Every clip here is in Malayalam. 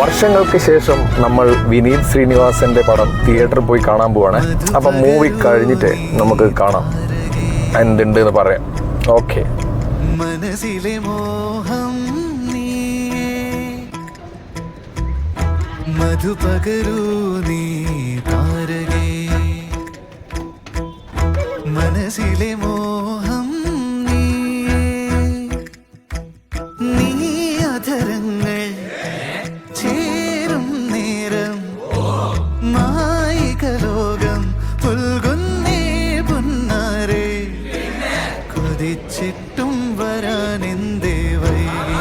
വർഷങ്ങൾക്ക് ശേഷം നമ്മൾ വിനീത് ശ്രീനിവാസന്റെ പടം തിയേറ്ററിൽ പോയി കാണാൻ പോവാണ്. അപ്പം മൂവി കഴിഞ്ഞിട്ട് നമുക്ക് കാണാം. എന്തുണ്ട് എന്ന് പറയാം. ഓക്കെ. മനസ്സിലെ മോഹം നീ മനസ്സിലെ മോഹം മായിക ലോകം പുൽകുന്നേ പുന്നാരേ. കൊതിച്ചിട്ടും വരാൻ എന്തേ വൈകി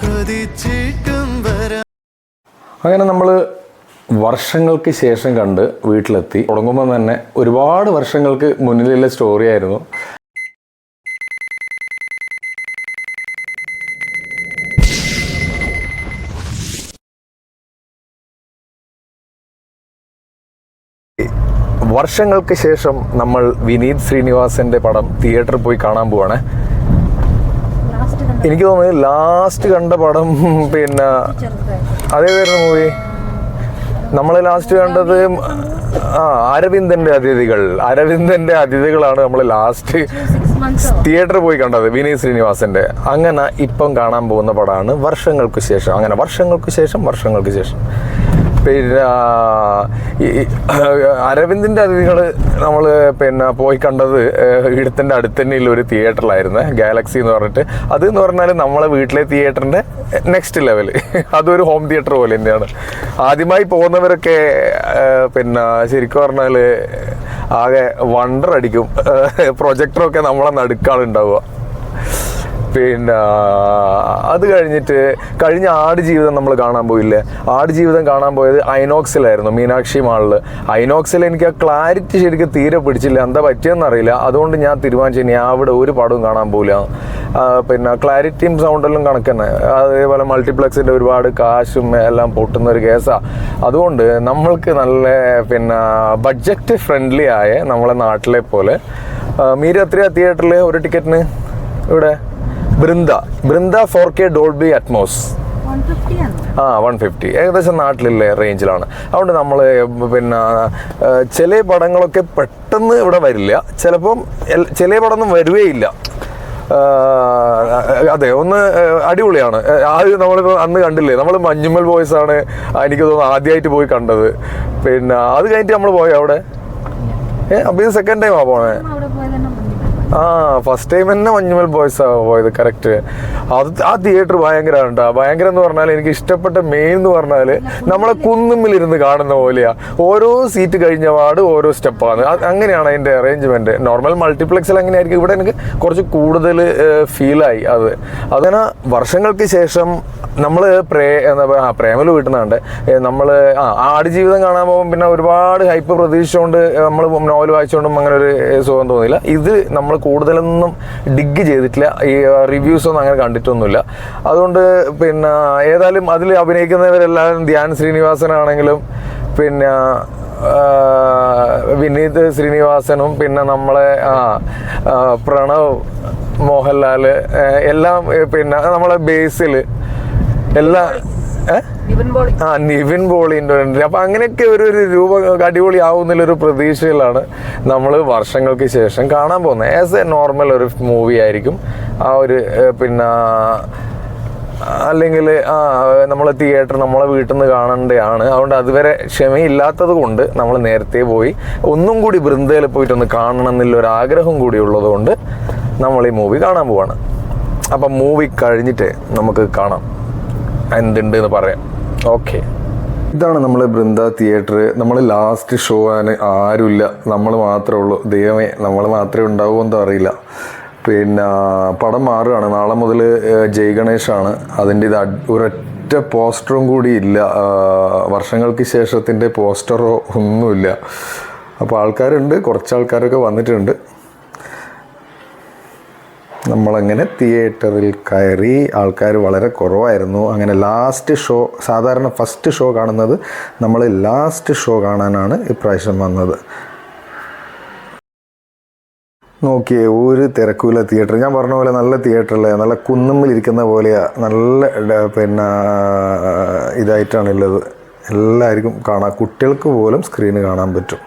കൊതിച്ചിട്ടും വരാൻ അങ്ങനെ നമ്മൾ വർഷങ്ങൾക്ക് ശേഷം കണ്ട് വീട്ടിലെത്തി. തുടങ്ങുമ്പോൾ തന്നെ ഒരുപാട് വർഷങ്ങൾക്ക് മുന്നിലുള്ള സ്റ്റോറി വർഷങ്ങൾക്ക് ശേഷം നമ്മൾ വിനീത് ശ്രീനിവാസന്റെ പടം തിയേറ്ററിൽ പോയി കാണാൻ പോവാണ്. എനിക്ക് തോന്നുന്നത് ലാസ്റ്റ് കണ്ട പടം പിന്നെ അതേതായിരുന്നു മൂവി നമ്മൾ ലാസ്റ്റ് കണ്ടത് ആ അരവിന്ദന്റെ അതിഥികൾ. അരവിന്ദന്റെ അതിഥികളാണ് നമ്മൾ ലാസ്റ്റ് തിയേറ്ററിൽ പോയി കണ്ടത് വിനീത് ശ്രീനിവാസന്റെ. അങ്ങനെ ഇപ്പം കാണാൻ പോകുന്ന പടമാണ് വർഷങ്ങൾക്ക് ശേഷം. അങ്ങനെ വർഷങ്ങൾക്ക് ശേഷം വർഷങ്ങൾക്ക് ശേഷം. പിന്നെ ഈ അരവിന്ദിന്റെ അതിഥികൾ നമ്മൾ പിന്നെ പോയി കണ്ടത് ഇടത്തിന്റെ അടുത്ത് തന്നെയുള്ള ഒരു തിയേറ്ററിലായിരുന്നു ഗാലക്സി എന്ന് പറഞ്ഞിട്ട്. അത് എന്ന് പറഞ്ഞാൽ നമ്മളെ വീട്ടിലെ തിയേറ്ററിന്റെ നെക്സ്റ്റ് ലെവൽ അതൊരു ഹോം തിയേറ്റർ പോലെ തന്നെയാണ്. ആദ്യമായി പോകുന്നവരൊക്കെ പിന്നെ ശരിക്കും പറഞ്ഞാൽ ആകെ വണ്ടർ അടിക്കും. പ്രൊജക്ടറൊക്കെ നമ്മളെ നടുക്കാണ് ഉണ്ടാവുക പിന്നെ അത് കഴിഞ്ഞിട്ട് കഴിഞ്ഞ ആട് ജീവിതം നമ്മൾ കാണാൻ പോയില്ലേ? ആട് ജീവിതം കാണാൻ പോയത് ഐനോക്സിലായിരുന്നു മീനാക്ഷി മാളിൽ ഐനോക്സിൽ എനിക്ക് ആ ക്ലാരിറ്റി ശരിക്കും തീരെ പിടിച്ചില്ല. എന്താ പറ്റിയെന്ന് അറിയില്ല. അതുകൊണ്ട് ഞാൻ തീരുമാനിച്ചു ഇനി അവിടെ ഒരു പടവും കാണാൻ പോകില്ല പിന്നെ ക്ലാരിറ്റിയും സൗണ്ടെല്ലാം കണക്ക് തന്നെ അതേപോലെ മൾട്ടിപ്ലക്സിന്റെ ഒരുപാട് കാശും എല്ലാം പൊട്ടുന്ന ഒരു കേസാണ് അതുകൊണ്ട് നമ്മൾക്ക് നല്ല പിന്നെ ബഡ്ജറ്റ് ഫ്രണ്ട്ലി ആയ നമ്മളെ നാട്ടിലെ പോലെ ആ, മീര എത്രയാ തിയേറ്ററിൽ ഒരു ടിക്കറ്റിന്? ഇവിടെ? Brinda. Brinda four K Dolby Atmos ആ വൺ ഫിഫ്റ്റി ഏകദേശം നാട്ടിലുള്ള റേഞ്ചിലാണ് അതുകൊണ്ട് നമ്മൾ പിന്നെ ചില പടങ്ങളൊക്കെ പെട്ടെന്ന് ഇവിടെ വരില്ല. ചിലപ്പം ചില പടമൊന്നും വരുകയില്ല അതെ ഒന്ന് അടിപൊളിയാണ്. ആദ്യം നമ്മളിപ്പോൾ അന്ന് കണ്ടില്ലേ നമ്മൾ മഞ്ഞുമ്മൽ ബോയ്സ് ആണ് എനിക്ക് തോന്നുന്നു ആദ്യമായിട്ട് പോയി കണ്ടത്. പിന്നെ അത് കഴിഞ്ഞിട്ട് നമ്മൾ പോയോ അവിടെ? ഏ അപ്പം ഇത് സെക്കൻഡ് ടൈമാണ് പോണേ. ആ ഫസ്റ്റ് ടൈം തന്നെ മഞ്ഞുമൽ ബോയ്സ് പോയത് കറക്റ്റ് അത് ആ തിയേറ്റർ ഭയങ്കര കേട്ടോ ഭയങ്കര എന്ന് പറഞ്ഞാൽ എനിക്ക് ഇഷ്ടപ്പെട്ട മെയിൻ എന്ന് പറഞ്ഞാൽ നമ്മളെ കുന്നുമ്മിലിരുന്ന് കാണുന്ന പോലെയാ. ഓരോ സീറ്റ് കഴിഞ്ഞ പാട് ഓരോ സ്റ്റെപ്പാണ്. അങ്ങനെയാണ് അതിന്റെ അറേഞ്ച്മെന്റ് നോർമൽ മൾട്ടിപ്ലക്സിൽ അങ്ങനെയായിരിക്കും. ഇവിടെ എനിക്ക് കുറച്ച് കൂടുതൽ ഫീലായി അത്. അതിന് വർഷങ്ങൾക്ക് ശേഷം നമ്മൾ പ്രേ എന്താ പറയുക ആ പ്രേമൽ വീട്ടുന്നുണ്ട് നമ്മൾ ആ ആടുജീവിതം കാണാൻ പോകുമ്പോൾ പിന്നെ ഒരുപാട് ഹൈപ്പ് പ്രതീക്ഷിച്ചുകൊണ്ട് നമ്മൾ നോവൽ വായിച്ചുകൊണ്ടും അങ്ങനെ ഒരു സുഖം തോന്നിയില്ല. ഇത് നമ്മൾ കൂടുതലൊന്നും ഡിഗ് ചെയ്തിട്ടില്ല ഈ റിവ്യൂസ് ഒന്നും അങ്ങനെ കണ്ടിട്ടൊന്നുമില്ല അതുകൊണ്ട് പിന്നെ ഏതായാലും അതിൽ അഭിനയിക്കുന്നവരെല്ലാവരും ധ്യാൻ ശ്രീനിവാസനാണെങ്കിലും പിന്നെ വിനീത് ശ്രീനിവാസനും പിന്നെ നമ്മളെ പ്രണവ് മോഹൻലാൽ എല്ലാം പിന്നെ നമ്മളെ ബേസിൽ എല്ലാ? ആ നിവിൻ ബോളിന്റെ ഒരു അപ്പൊ അങ്ങനെയൊക്കെ ഒരു ഒരു രൂപം അടിപൊളി ആവുന്നില്ലൊരു പ്രതീക്ഷയിലാണ് നമ്മൾ വർഷങ്ങൾക്ക് ശേഷം കാണാൻ പോകുന്നത്. ആസ് എ നോർമൽ ഒരു മൂവി ആയിരിക്കും. ആ ഒരു പിന്നെ അല്ലെങ്കിൽ ആ നമ്മൾ തിയേറ്റർ നമ്മളെ വീട്ടിൽ നിന്ന് കാണേണ്ടതാണ്. അതുകൊണ്ട് അതുവരെ ക്ഷമയില്ലാത്തത് കൊണ്ട് നമ്മൾ നേരത്തെ പോയി. ഒന്നും കൂടി ബൃന്ദയിൽ പോയിട്ടൊന്ന് കാണണം എന്നുള്ള ഒരു ആഗ്രഹം കൂടി ഉള്ളതുകൊണ്ട് നമ്മൾ ഈ മൂവി കാണാൻ പോവാണ്. അപ്പം മൂവി കഴിഞ്ഞിട്ട് നമുക്ക് കാണാം. എന്തുണ്ട് എന്ന് പറയാം. ഓക്കെ ഇതാണ് നമ്മൾ ബൃന്ദ തിയേറ്റർ നമ്മൾ ലാസ്റ്റ് ഷോ ആണ്. ആരുമില്ല. നമ്മൾ മാത്രമേ ഉള്ളൂ. ദൈവമേ നമ്മൾ മാത്രമേ ഉണ്ടാവൂ എന്തോ അറിയില്ല. പിന്നെ പടം മാറുകയാണ്. നാളെ മുതൽ ജയ് ഗണേഷാണ് അതിന്റെ ഇത് ഒരൊറ്റ പോസ്റ്ററും കൂടി ഇല്ല. വർഷങ്ങൾക്ക് ശേഷത്തിന്റെ പോസ്റ്ററോ ഒന്നുമില്ല. അപ്പോൾ ആൾക്കാരുണ്ട്. കുറച്ച് ആൾക്കാരൊക്കെ വന്നിട്ടുണ്ട്. നമ്മളങ്ങനെ തിയേറ്ററിൽ കയറി ആൾക്കാർ വളരെ കുറവായിരുന്നു. അങ്ങനെ ലാസ്റ്റ് ഷോ സാധാരണ ഫസ്റ്റ് ഷോ കാണുന്നത് നമ്മൾ ലാസ്റ്റ് ഷോ കാണാനാണ് ഇപ്രാവശ്യം വന്നത്. നോക്കിയേ ഒരു തിരക്കുമില്ല തിയേറ്റർ ഞാൻ പറഞ്ഞ പോലെ നല്ല തിയേറ്ററല്ലേ നല്ല കുന്നുമ്മിലിരിക്കുന്ന ഇരിക്കുന്ന പോലെയാ. നല്ല പിന്നെ ഇതായിട്ടാണുള്ളത് എല്ലാവർക്കും കാണാം. കുട്ടികൾക്ക് പോലും സ്ക്രീന് കാണാൻ പറ്റും.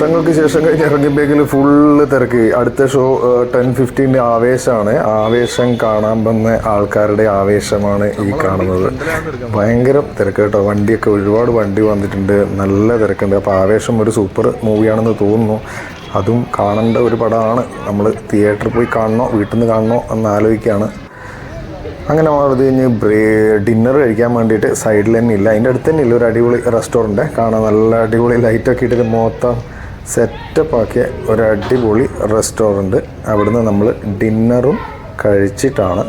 വർഷങ്ങൾക്ക് ശേഷം കഴിഞ്ഞ് ഇറങ്ങിയപ്പോഴേക്കിൽ ഫുള്ള് തിരക്ക്. അടുത്ത ഷോ ടെൻ ഫിഫ്റ്റീന്റെ ആവേശമാണ്. ആവേശം കാണാൻ വന്ന ആൾക്കാരുടെ ആവേശമാണ് ഈ കാണുന്നത്. ഭയങ്കര തിരക്ക് കേട്ടോ. വണ്ടിയൊക്കെ ഒരുപാട് വണ്ടി വന്നിട്ടുണ്ട്. നല്ല തിരക്കുണ്ട്. അപ്പോൾ ആവേശം ഒരു സൂപ്പർ മൂവിയാണെന്ന് തോന്നുന്നു. അതും കാണേണ്ട ഒരു പടമാണ്. നമ്മൾ തിയേറ്ററിൽ പോയി കാണണോ വീട്ടിൽ നിന്ന് കാണണോ എന്ന് ആലോചിക്കുകയാണ്. അങ്ങനെ അത് കഴിഞ്ഞ് ബ്രേ ഡിന്നർ കഴിക്കാൻ വേണ്ടിയിട്ട് സൈഡിൽ തന്നെ ഇല്ല. അതിന്റെ അടുത്ത് തന്നെ ഇല്ല. ഒരു അടിപൊളി റെസ്റ്റോറന്റ് കാണാൻ നല്ല അടിപൊളി ലൈറ്റൊക്കെ ഇട്ടിട്ട് മൊത്തം സെറ്റപ്പ് ആക്കിയ ഒരു അടിപൊളി റെസ്റ്റോറന്റ് അവിടുന്ന് നമ്മൾ ഡിന്നറും കഴിച്ചിട്ടാണ്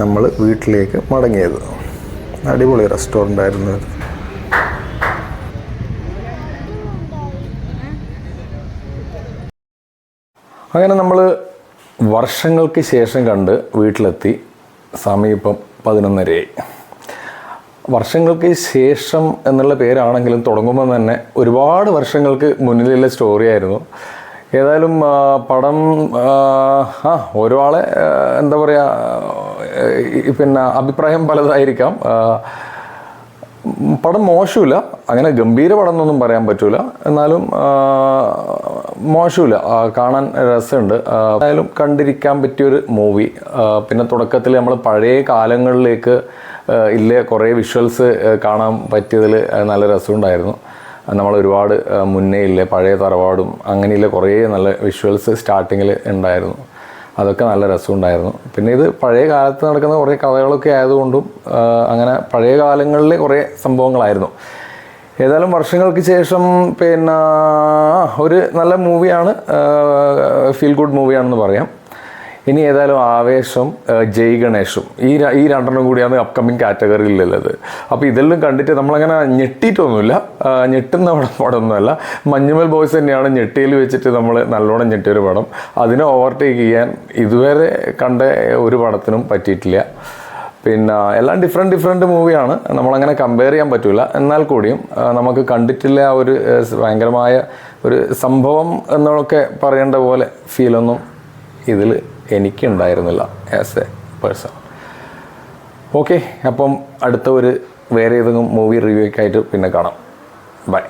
നമ്മൾ വീട്ടിലേക്ക് മടങ്ങിയത്. അടിപൊളി റെസ്റ്റോറന്റ് ആയിരുന്നു അങ്ങനെ നമ്മൾ വർഷങ്ങൾക്ക് ശേഷം കണ്ട് വീട്ടിലെത്തി. സമയം ഇപ്പം പതിനൊന്നരയായി. വർഷങ്ങൾക്ക് ശേഷം എന്നുള്ള പേരാണെങ്കിലും തുടങ്ങുമ്പോൾ തന്നെ ഒരുപാട് വർഷങ്ങൾക്ക് മുന്നിലുള്ള സ്റ്റോറി ആയിരുന്നു. ഏതായാലും പടം ആ, ഒരാളെ എന്താ പറയുക പിന്നെ അഭിപ്രായം പലതായിരിക്കാം. പടം മോശമില്ല. അങ്ങനെ ഗംഭീര പടം എന്നൊന്നും പറയാൻ പറ്റൂല. എന്നാലും മോശമില്ല. കാണാൻ രസമുണ്ട്. എന്തായാലും കണ്ടിരിക്കാൻ പറ്റിയൊരു മൂവി പിന്നെ തുടക്കത്തിൽ നമ്മൾ പഴയ കാലങ്ങളിലേക്ക് ഇല്ലേ? കുറേ വിഷ്വൽസ് കാണാൻ പറ്റിയതിൽ നല്ല രസമുണ്ടായിരുന്നു. നമ്മൾ ഒരുപാട് മുന്നേ ഇല്ലേ? പഴയ തറവാടും അങ്ങനെയുള്ള കുറേ നല്ല വിഷ്വൽസ് സ്റ്റാർട്ടിങ്ങിൽ ഉണ്ടായിരുന്നു. അതൊക്കെ നല്ല രസമുണ്ടായിരുന്നു. പിന്നെ ഇത് പഴയ കാലത്ത് നടക്കുന്ന കുറേ കഥകളൊക്കെ ആയതുകൊണ്ടും അങ്ങനെ പഴയ കാലങ്ങളിലെ കുറേ സംഭവങ്ങളായിരുന്നു. ഏതായാലും വർഷങ്ങൾക്ക് ശേഷം പിന്നെ ഒരു നല്ല മൂവിയാണ് ഫീൽ ഗുഡ് മൂവിയാണെന്ന് പറയാം. ഇനി ഏതായാലും ആവേശം ജയ് ഗണേഷും. ഈ ഈ രണ്ടെണ്ണം കൂടിയാണ് അപ്കമിങ് കാറ്റഗറിയിലുള്ളത്. അപ്പോൾ ഇതെല്ലാം കണ്ടിട്ട് നമ്മളങ്ങനെ ഞെട്ടിയിട്ടൊന്നുമില്ല. ഞെട്ടുന്ന പടം പടമൊന്നുമല്ല. മഞ്ഞുമൽ ബോയ്സ് തന്നെയാണ് ഞെട്ടിയിൽ വെച്ചിട്ട് നമ്മൾ നല്ലോണം ഞെട്ടിയൊരു പടം. അതിനെ ഓവർടേക്ക് ചെയ്യാൻ ഇതുവരെ കണ്ട ഒരു പടത്തിനും പറ്റിയിട്ടില്ല. പിന്നെ എല്ലാം ഡിഫറെന്റ് ഡിഫറെന്റ് മൂവിയാണ് നമ്മളങ്ങനെ കമ്പയർ ചെയ്യാൻ പറ്റില്ല എന്നാൽ കൂടിയും നമുക്ക് കണ്ടിട്ടില്ല ആ ഒരു ഭയങ്കരമായ ഒരു സംഭവം എന്നൊക്കെ പറയേണ്ട പോലെ ഫീലൊന്നും ഇതിൽ എനിക്കുണ്ടായിരുന്നില്ല ആസ് എ പേഴ്സൺ ഓക്കെ അപ്പം അടുത്ത ഒരു വേറെ ഏതെങ്കിലും മൂവി റിവ്യൂക്കായിട്ട് പിന്നെ കാണാം. ബൈ